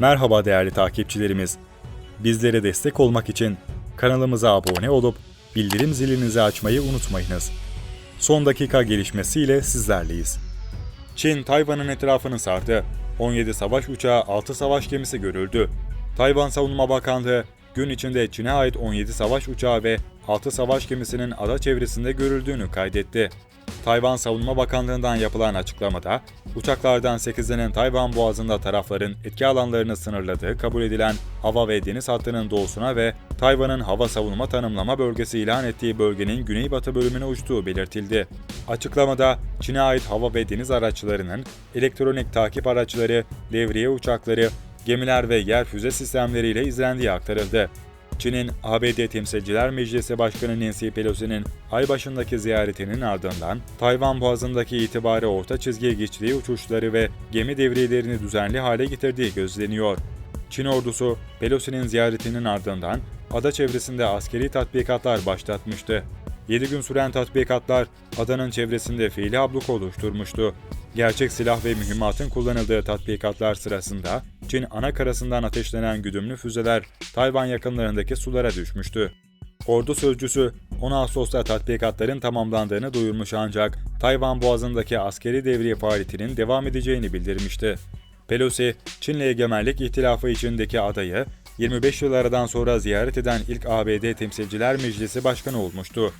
Merhaba değerli takipçilerimiz. Bizlere destek olmak için kanalımıza abone olup bildirim zilinizi açmayı unutmayınız. Son dakika gelişmesiyle sizlerleyiz. Çin, Tayvan'ın etrafını sardı. 17 savaş uçağı, 6 savaş gemisi görüldü. Tayvan Savunma Bakanlığı, gün içinde Çin'e ait 17 savaş uçağı ve 6 savaş gemisinin ada çevresinde görüldüğünü kaydetti. Tayvan Savunma Bakanlığı'ndan yapılan açıklamada, uçaklardan 8'inin Tayvan Boğazı'nda tarafların etki alanlarını sınırladığı kabul edilen hava ve deniz hattının doğusuna ve Tayvan'ın hava savunma tanımlama bölgesi ilan ettiği bölgenin güneybatı bölümüne uçtuğu belirtildi. Açıklamada Çin'e ait hava ve deniz araçlarının elektronik takip araçları, devriye uçakları, gemiler ve yer füze sistemleriyle izlendiği aktarıldı. Çin'in ABD Temsilciler Meclisi Başkanı Nancy Pelosi'nin ay başındaki ziyaretinin ardından Tayvan Boğazı'ndaki itibarı orta çizgiye geçtiği uçuşları ve gemi devriyelerini düzenli hale getirdiği gözleniyor. Çin ordusu Pelosi'nin ziyaretinin ardından ada çevresinde askeri tatbikatlar başlatmıştı. 7 gün süren tatbikatlar adanın çevresinde fiili abluk oluşturmuştu. Gerçek silah ve mühimmatın kullanıldığı tatbikatlar sırasında Çin ana karasından ateşlenen güdümlü füzeler Tayvan yakınlarındaki sulara düşmüştü. Ordu sözcüsü 10 Ağustos'ta tatbikatların tamamlandığını duyurmuş ancak Tayvan Boğazı'ndaki askeri devriye faaliyetinin devam edeceğini bildirmişti. Pelosi, Çin'le egemenlik ihtilafı içindeki adayı 25 yıl aradan sonra ziyaret eden ilk ABD Temsilciler Meclisi Başkanı olmuştu.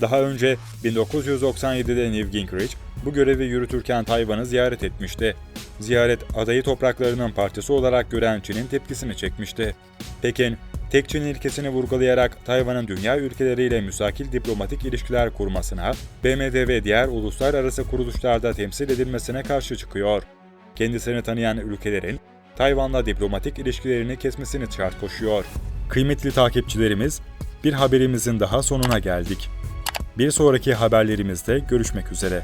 Daha önce 1997'de Newt Gingrich bu görevi yürütürken Tayvan'ı ziyaret etmişti. Ziyaret adayı topraklarının parçası olarak gören Çin'in tepkisini çekmişti. Pekin, tek Çin ilkesini vurgulayarak Tayvan'ın dünya ülkeleriyle müstakil diplomatik ilişkiler kurmasına, BMD ve diğer uluslararası kuruluşlarda temsil edilmesine karşı çıkıyor. Kendisini tanıyan ülkelerin Tayvan'la diplomatik ilişkilerini kesmesini şart koşuyor. Kıymetli takipçilerimiz, bir haberimizin daha sonuna geldik. Bir sonraki haberlerimizde görüşmek üzere.